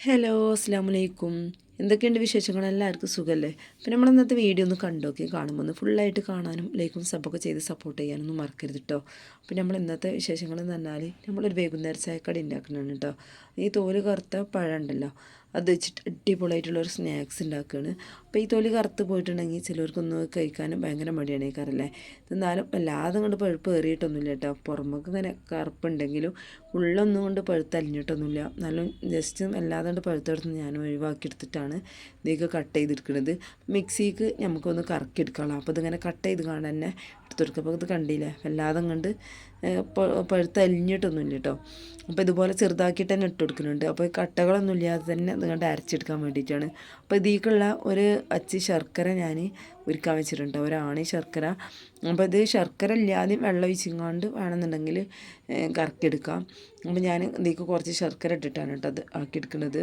Hello അസ്സാം വലൈക്കും എന്തൊക്കെയുണ്ട് വിശേഷങ്ങൾ? എല്ലാവർക്കും സുഖമല്ലേ പിന്നെ നമ്മൾ ഇന്നത്തെ വീഡിയോ ഒന്ന് കണ്ടോക്കി കാണുമ്പോൾ ഒന്ന് ഫുള്ളായിട്ട് കാണാനും ലൈക്കും സബൊക്കെ ചെയ്ത് സപ്പോർട്ട് ചെയ്യാനൊന്നും മറക്കരുത് കേട്ടോ പിന്നെ നമ്മൾ ഇന്നത്തെ വിശേഷങ്ങൾ എന്ന് പറഞ്ഞാൽ നമ്മളൊരു വൈകുന്നേരം ചായക്കടി ഉണ്ടാക്കുന്നതാണ് കേട്ടോ ഈ തോൽ കറുത്ത പഴം ഉണ്ടല്ലോ അത് വെച്ചിട്ട് അടിപൊളിയായിട്ടുള്ളൊരു സ്നാക്സ് ഉണ്ടാക്കുകയാണ് അപ്പോൾ ഈ തൊലി കറുത്ത് പോയിട്ടുണ്ടെങ്കിൽ ചിലർക്കൊന്ന് കഴിക്കാനും ഭയങ്കര മടിയാണ് കറല്ലേ. എന്നാലും വല്ലാതെ കൊണ്ട് പഴുപ്പ് കയറിയിട്ടൊന്നുമില്ല കേട്ടോ പുറമൊക്കെ ഇങ്ങനെ കറുപ്പുണ്ടെങ്കിലും ഉള്ളൊന്നും കൊണ്ട് പഴുത്ത് അലിഞ്ഞിട്ടൊന്നുമില്ല നല്ല ജസ്റ്റ് വല്ലാതെ കൊണ്ട് പഴുത്തെടുത്ത് ഞാൻ ഒഴിവാക്കിയെടുത്തിട്ടാണ് ഇതൊക്കെ കട്ട് ചെയ്തെടുക്കുന്നത് മിക്സിക്ക് നമുക്കൊന്ന് കറക്കിയെടുക്കണം അപ്പോൾ ഇതിങ്ങനെ കട്ട് ചെയ്ത് കാണാൻ തന്നെ എടുത്തെടുക്കുക അപ്പോൾ ഇത് കണ്ടില്ലേ? വല്ലാതെ കണ്ട് പഴുത്ത് അലിഞ്ഞിട്ടൊന്നുമില്ല കേട്ടോ അപ്പോൾ ഇതുപോലെ ചെറുതാക്കിയിട്ട് തന്നെ ഇട്ട് കൊടുക്കുന്നുണ്ട് അപ്പോൾ കട്ടകളൊന്നും ഇല്ലാതെ തന്നെ അതുകൊണ്ട് അരച്ചെടുക്കാൻ വേണ്ടിയിട്ടാണ്. അപ്പോൾ ഇതിലേക്കുള്ള ഒരു അച്ചി ശർക്കര ഞാൻ ഒരുക്കാൻ വെച്ചിട്ടുണ്ട് ഒരാണി ശർക്കര. അപ്പോൾ ഇത് ശർക്കര ഇല്ലാതെയും വെള്ളം ഒഴിച്ചിങ്ങാണ്ട് വേണമെന്നുണ്ടെങ്കിൽ കറക്കിയെടുക്കാം. അപ്പോൾ ഞാൻ ഇതിലേക്ക് കുറച്ച് ശർക്കര ഇട്ടിട്ടാണ് കേട്ടോ അത് ആക്കിയെടുക്കുന്നത്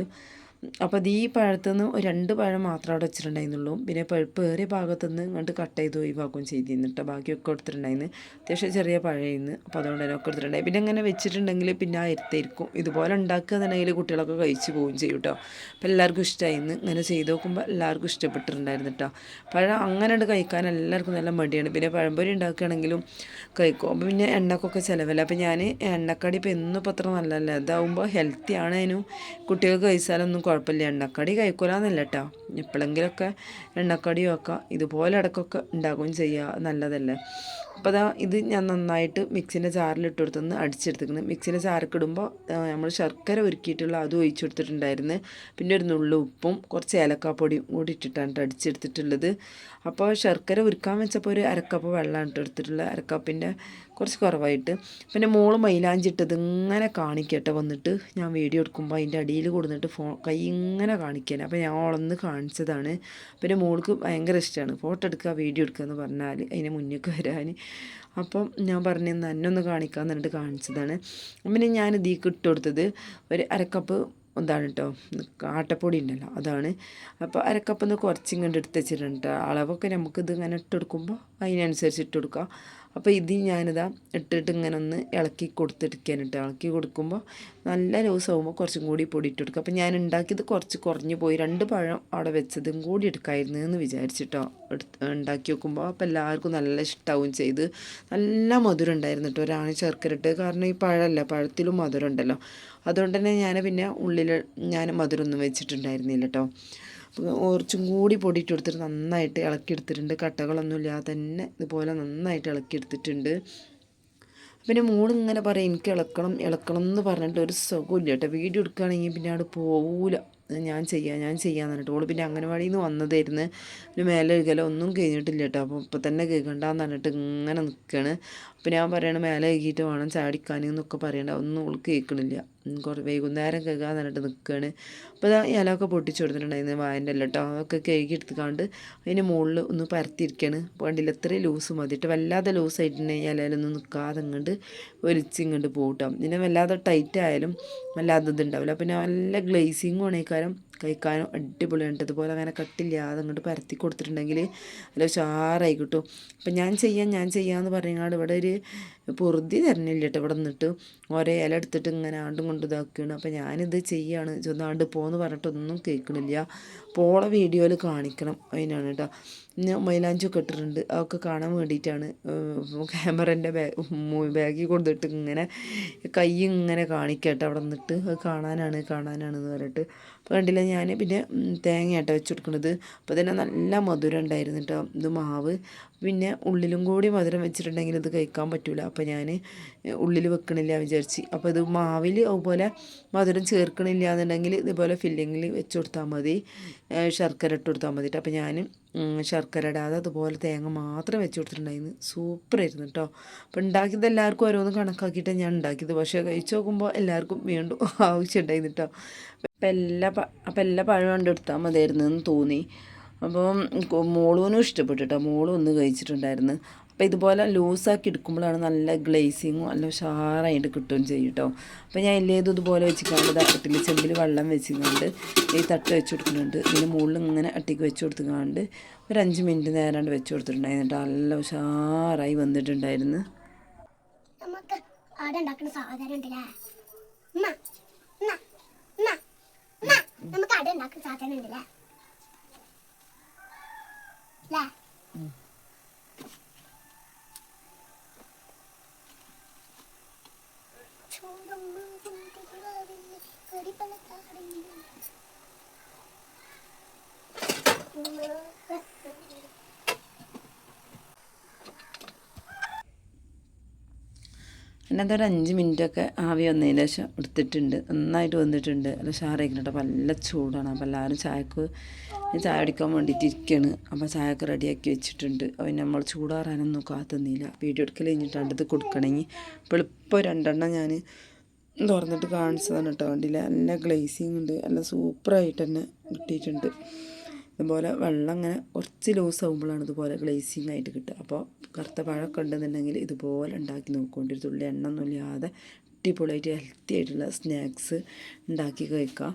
അപ്പോൾ അത് ഈ പഴത്തുനിന്ന് ഒരു രണ്ട് പഴം മാത്രം അവിടെ വെച്ചിട്ടുണ്ടായിരുന്നുള്ളൂ. പിന്നെ പഴുപ്പ് ഏറിയ ഭാഗത്തുനിന്ന് ഇങ്ങോട്ട് കട്ട് ചെയ്ത് ഒഴിവാക്കുകയും ചെയ്തിരുന്നു കേട്ടോ ബാക്കിയൊക്കെ കൊടുത്തിട്ടുണ്ടായിരുന്നു. അത്യാവശ്യം ചെറിയ പഴയിന്ന് അപ്പോൾ അതുകൊണ്ട് തന്നെ ഒക്കെ പിന്നെ അങ്ങനെ വെച്ചിട്ടുണ്ടെങ്കിൽ പിന്നെ ആ ഇരുത്തായിരിക്കും ഇതുപോലെ ഉണ്ടാക്കുകയെന്നുണ്ടെങ്കിൽ കുട്ടികളൊക്കെ കഴിച്ച് പോവുകയും ചെയ്യും കേട്ടോ അപ്പോൾ എല്ലാവർക്കും ഇഷ്ടമായിരുന്നു ഇങ്ങനെ ചെയ്ത് നോക്കുമ്പോൾ എല്ലാവർക്കും ഇഷ്ടപ്പെട്ടിട്ടുണ്ടായിരുന്നു കേട്ടോ പഴം അങ്ങനെ കഴിക്കാൻ എല്ലാവർക്കും നല്ല മടിയാണ്. പിന്നെ പഴംപൊരി ഉണ്ടാക്കുകയാണെങ്കിലും കഴിക്കും. അപ്പോൾ പിന്നെ എണ്ണക്കൊക്കെ ചിലവല്ല. അപ്പോൾ ഞാൻ എണ്ണക്കടി ഇപ്പോൾ എന്നും ഇപ്പോൾ അത്ര നല്ലതല്ല. അതാവുമ്പോൾ ഹെൽത്തി ആണേനും കുട്ടികൾക്ക് കഴിച്ചാലൊന്നും കുഴപ്പമില്ല. എണ്ണക്കടി കഴിക്കൂലെന്നല്ല കേട്ടോ എപ്പോഴെങ്കിലുമൊക്കെ എണ്ണക്കടിയും ഒക്കെ ഇതുപോലെ ഇടയ്ക്കൊക്കെ ഉണ്ടാക്കുകയും ചെയ്യുക നല്ലതല്ലേ. അപ്പോൾ അതാ ഇത് ഞാൻ നന്നായിട്ട് മിക്സിന്റെ ചാറിലിട്ട് കൊടുത്തൊന്ന് അടിച്ചെടുത്തിരിക്കുന്നത് മിക്സിന്റെ ചാറൊക്കെ ഇടുമ്പോൾ നമ്മൾ ശർക്കര ഒരുക്കിയിട്ടുള്ള അതും ഒഴിച്ചു കൊടുത്തിട്ടുണ്ടായിരുന്നു. പിന്നെ ഒരു നുള്ളു ഉപ്പും കുറച്ച് ഏലക്കാപ്പൊടിയും കൂടി ഇട്ടിട്ടാണ് അടിച്ചെടുത്തിട്ടുള്ളത്. അപ്പോൾ ശർക്കര ഉരുക്കാൻ വെച്ചപ്പോൾ ഒരു അരക്കപ്പ് വെള്ളമാണ് എടുത്തിട്ടുള്ളത് അരക്കപ്പിന്റെ കുറച്ച് കുറവായിട്ട്. പിന്നെ മോൾ മൈലാഞ്ചി ഇട്ടത് ഇങ്ങനെ കാണിക്കട്ടെ വന്നിട്ട് ഞാൻ വീഡിയോ എടുക്കുമ്പോൾ അതിന്റെ അടിയിൽ കൊടുത്തിട്ട് ഫോ കൈ ഇങ്ങനെ കാണിക്കാൻ അപ്പോൾ ഞാൻ ഓളന്ന് കാണിച്ചതാണ്. പിന്നെ മോൾക്ക് ഭയങ്കര ഇഷ്ടമാണ് ഫോട്ടോ എടുക്കുക വീഡിയോ എടുക്കുക എന്ന് പറഞ്ഞാൽ അതിന് മുന്നേക്ക് വരാൻ അപ്പം ഞാൻ പറഞ്ഞു തന്നെ ഒന്ന് കാണിക്കാമെന്ന് എന്നിട്ട് കാണിച്ചതാണ്. പിന്നെ ഞാൻ ഇതിലേക്ക് ഇട്ട് കൊടുത്തത് ഒരു അരക്കപ്പ് എന്താണ് കേട്ടോ ആട്ടപ്പൊടി ഉണ്ടല്ലോ അതാണ്. അപ്പോൾ അരക്കപ്പെന്ന് കുറച്ചിങ്ങോട്ട് എടുത്ത് വെച്ചിട്ടുണ്ട്. അളവൊക്കെ നമുക്കിത് ഇങ്ങനെ ഇട്ട് കൊടുക്കുമ്പോൾ അതിനനുസരിച്ച് ഇട്ട് അപ്പോൾ ഇത് ഞാനിതാ ഇട്ടിട്ട് ഇങ്ങനെ ഒന്ന് ഇളക്കി കൊടുത്തിരിക്കാനിട്ട് ഇളക്കി കൊടുക്കുമ്പോൾ നല്ല രസമാകുമ്പോൾ കുറച്ചും കൂടി പൊടി ഇട്ട് കൊടുക്കുക അപ്പോൾ ഞാൻ ഉണ്ടാക്കിയത് കുറച്ച് കുറഞ്ഞു പോയി. രണ്ട് പഴം അവിടെ വെച്ചതും കൂടി എടുക്കായിരുന്നു എന്ന് വിചാരിച്ചിട്ടോ. എടുത്ത് ഉണ്ടാക്കി വെക്കുമ്പോൾ അപ്പോൾ എല്ലാവർക്കും നല്ല ഇഷ്ടമാവും ചെയ്ത്. നല്ല മധുരം ഉണ്ടായിരുന്നു കേട്ടോ. ഒരാണ് ചേർക്കരുട്ട് കാരണം ഈ പഴമല്ല പഴത്തിലും മധുരം ഉണ്ടല്ലോ. അതുകൊണ്ട് തന്നെ ഞാൻ പിന്നെ ഉള്ളിൽ ഞാൻ മധുരമൊന്നും വെച്ചിട്ടുണ്ടായിരുന്നില്ല കേട്ടോ. കുറച്ചും കൂടി പൊടിയിട്ട് കൊടുത്തിട്ട് നന്നായിട്ട് ഇളക്കിയെടുത്തിട്ടുണ്ട്. കട്ടകളൊന്നും ഇല്ലാതെ തന്നെ ഇതുപോലെ നന്നായിട്ട് ഇളക്കി എടുത്തിട്ടുണ്ട് പിന്നെ മോളിങ്ങനെ പറയും എനിക്ക് ഇളക്കണം ഇളക്കണം എന്ന് പറഞ്ഞിട്ട് ഒരു സുഖമില്ല കേട്ടോ. വീഡിയോ എടുക്കുകയാണെങ്കിൽ പിന്നെ അവിടെ പോവില്ല ഞാൻ ചെയ്യാം ഞാൻ ചെയ്യാന്ന് പറഞ്ഞിട്ട് ഓൾ പിന്നെ അംഗനവാടിയിൽ നിന്ന് വന്നതായിരുന്നു. പിന്നെ മേലെ കഴുകല ഒന്നും കഴിഞ്ഞിട്ടില്ല കേട്ടോ. അപ്പോൾ ഇപ്പം തന്നെ കേൾക്കണ്ടെന്ന് പറഞ്ഞിട്ട് ഇങ്ങനെ നിൽക്കുകയാണ് അപ്പോൾ ഞാൻ പറയണ മേലെ കഴുകിയിട്ട് വേണം ചാടിക്കാൻ എന്നൊക്കെ പറയണ്ട. ഒന്നും ഓൾ കേൾക്കണില്ല. കുറേ വൈകുന്നേരം കേൾക്കാൻ പറഞ്ഞിട്ട് നിൽക്കുകയാണ് അപ്പോൾ ഇതാ ഇലയൊക്കെ പൊട്ടിച്ചു കൊടുത്തിട്ടുണ്ടായിരുന്നു വായന്റെ എല്ലാം കേട്ടോ അതൊക്കെ കഴുകി എടുത്തുകൊണ്ട് അതിന് മുകളിൽ ഒന്ന് പരത്തിയിരിക്കുകയാണ് കണ്ടില്ല ഇത്രയും ലൂസ് മതിയിട്ട് വല്ലാതെ ലൂസ് ആയിട്ടുണ്ടെങ്കിൽ ഇലയിലൊന്നും നിൽക്കാതെ ഇങ്ങോട്ട് ഒലിച്ചിങ്ങോട്ട് പോകട്ടോ പിന്നെ വല്ലാതെ ടൈറ്റ് ആയാലും വല്ലാതെ ഇതുണ്ടാവില്ല പിന്നെ നല്ല ഗ്ലേസിങ്ങും ആണ് ഈ കഴിക്കാനും അടിപൊളിയാണ് അതുപോലെ അങ്ങനെ കട്ടില്ലാതെ അങ്ങോട്ട് പരത്തി കൊടുത്തിട്ടുണ്ടെങ്കിൽ നല്ല ഉഷാറായി കിട്ടും. അപ്പം ഞാൻ ചെയ്യാം ഞാൻ ചെയ്യാമെന്ന് പറയുന്നത് ഇവിടെ ഒരു പൊറുതി തരണില്ല കേട്ടോ ഇവിടെ നിന്നിട്ട്. ഓരോ ഇല എടുത്തിട്ട് ഇങ്ങനെ ആണ്ടും കൊണ്ട് ഇതാക്കുകയാണ്. അപ്പം ഞാനിത് ചെയ്യാണ്. ചെന്നാണ്ട് പോകുന്നു പറഞ്ഞിട്ടൊന്നും കേൾക്കണില്ല. പോളെ വീഡിയോയിൽ കാണിക്കണം അതിനാണ് കേട്ടോ. ഞാൻ മൈലാഞ്ചൊക്കെ ഇട്ടിട്ടുണ്ട്. അതൊക്കെ കാണാൻ വേണ്ടിയിട്ടാണ് ക്യാമറന്റെ ബാഗ് ബാഗിൽ കൊടുത്തിട്ട് ഇങ്ങനെ കൈ ഇങ്ങനെ കാണിക്കട്ടെ. അവിടെ നിന്നിട്ട് കാണാനാണ് കാണാനാണ് എന്ന് പറഞ്ഞിട്ട്. അപ്പോൾ കണ്ടില്ല ഞാൻ പിന്നെ തേങ്ങയാട്ടോ വെച്ച് കൊടുക്കുന്നത് അപ്പോൾ തന്നെ നല്ല മധുരം ഉണ്ടായിരുന്നു കേട്ടോ ഇത് മാവ്. പിന്നെ ഉള്ളിലും കൂടി മധുരം വെച്ചിട്ടുണ്ടെങ്കിൽ ഇത് കഴിക്കാൻ പറ്റില്ല അപ്പോൾ ഞാൻ ഉള്ളിൽ വെക്കണില്ല വിചാരിച്ച്. അപ്പോൾ ഇത് മാവിൽ അതുപോലെ മധുരം ചേർക്കണില്ല എന്നുണ്ടെങ്കിൽ ഇതുപോലെ ഫില്ലിങ്ങിൽ വെച്ച് കൊടുത്താൽ മതി. ശർക്കര ഇട്ട് കൊടുത്താൽ മതിട്ട്. അപ്പോൾ ഞാൻ ശർക്കര ഇടാതെ അതുപോലെ തേങ്ങ മാത്രം വെച്ച് കൊടുത്തിട്ടുണ്ടായിരുന്നു. സൂപ്പറായിരുന്നു കേട്ടോ അപ്പോൾ ഉണ്ടാക്കിയത് എല്ലാവർക്കും ഓരോന്ന് കണക്കാക്കിയിട്ട് ഞാൻ ഉണ്ടാക്കിയത്. പക്ഷേ കഴിച്ച് നോക്കുമ്പോൾ എല്ലാവർക്കും വീണ്ടും ആവശ്യമുണ്ടായിരുന്നു കേട്ടോ അപ്പം എല്ലാ അപ്പം എല്ലാ പഴം കണ്ടെടുത്താൽ മതിയായിരുന്നു എന്ന് തോന്നി. അപ്പോൾ മോളൂനും ഇഷ്ടപ്പെട്ടു കേട്ടോ മോളും ഒന്ന് കഴിച്ചിട്ടുണ്ടായിരുന്നു. അപ്പോൾ ഇതുപോലെ ലൂസാക്കി എടുക്കുമ്പോഴാണ് നല്ല ഗ്ലേസിങ്ങും നല്ല ഉഷാറായിട്ട് കിട്ടുകയും ചെയ്യും കേട്ടോ അപ്പോൾ ഞാൻ ഇല്ലേതും ഇതുപോലെ വെച്ചിട്ടുണ്ട് തട്ടിൽ ചെമ്പിൽ വെള്ളം വെച്ചിട്ടുണ്ട് ഈ തട്ട് വെച്ച് കൊടുക്കുന്നുണ്ട്. ഇതിന് മുകളിൽ ഇങ്ങനെ അട്ടിക്ക് വെച്ച് കൊടുത്തുകൊണ്ട് ഒരു അഞ്ച് മിനിറ്റ് നേരാണ്ട് വെച്ച് കൊടുത്തിട്ടുണ്ടായിരുന്നു കേട്ടോ നല്ല ഉഷാറായി വന്നിട്ടുണ്ടായിരുന്നു. നമുക്ക് അവിടെ ഉണ്ടാക്കുന്ന സാധനം ഉണ്ടല്ലേ? ചാത്തനുണ്ടല്ലേ അല്ലേ പിന്നെ ഒരു അഞ്ച് മിനിറ്റൊക്കെ ആവി വന്നതിന് ശേഷം എടുത്തിട്ടുണ്ട്. നന്നായിട്ട് വന്നിട്ടുണ്ട്. അല്ല ഷാറായിക്കുന്നുണ്ട് അപ്പോൾ നല്ല ചൂടാണ്. അപ്പോൾ എല്ലാവരും ചായക്ക് ചായ അടിക്കാൻ വേണ്ടിയിട്ട് ഇരിക്കുകയാണ് അപ്പോൾ ചായക്ക് റെഡിയാക്കി വെച്ചിട്ടുണ്ട്. അപ്പോൾ നമ്മൾ ചൂടാറാനൊന്നും കാത്തുന്നില്ല. വീഡിയോ എടുക്കൽ കഴിഞ്ഞിട്ട് അടുത്ത് കൊടുക്കണമെങ്കിൽ ഇപ്പോൾ എളുപ്പം രണ്ടെണ്ണം ഞാൻ തുറന്നിട്ട് കാണിച്ചതാണ് കേട്ടോ. വണ്ടിയിൽ നല്ല ഗ്ലേസിങ് ഉണ്ട്. നല്ല സൂപ്പറായിട്ട് തന്നെ കിട്ടിയിട്ടുണ്ട്. ഇതുപോലെ വെള്ളം ഇങ്ങനെ കുറച്ച് ലൂസ് ആകുമ്പോഴാണ് ഇതുപോലെ ഗ്ലേസിങ് ആയിട്ട് കിട്ടുക. അപ്പോൾ കറുത്ത പഴമൊക്കെ ഉണ്ടെന്നുണ്ടെങ്കിൽ ഇതുപോലെ ഉണ്ടാക്കി നോക്കുകൊണ്ട് ഒരു തുള്ളി എണ്ണ ഒന്നും ഇല്ലാതെ അടിപൊളിയായിട്ട് ഹെൽത്തി ആയിട്ടുള്ള സ്നാക്സ് ഉണ്ടാക്കി കഴിക്കുക.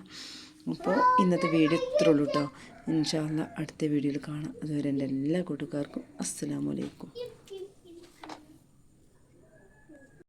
അപ്പോൾ ഇന്നത്തെ വീഡിയോ ഇത്ര ഉള്ളൂ കേട്ടോ ഇൻഷാല്ല അടുത്ത വീഡിയോയിൽ കാണാം. അതുവരെ എന്റെ എല്ലാ കൂട്ടുകാർക്കും അസ്സലാമലൈക്കും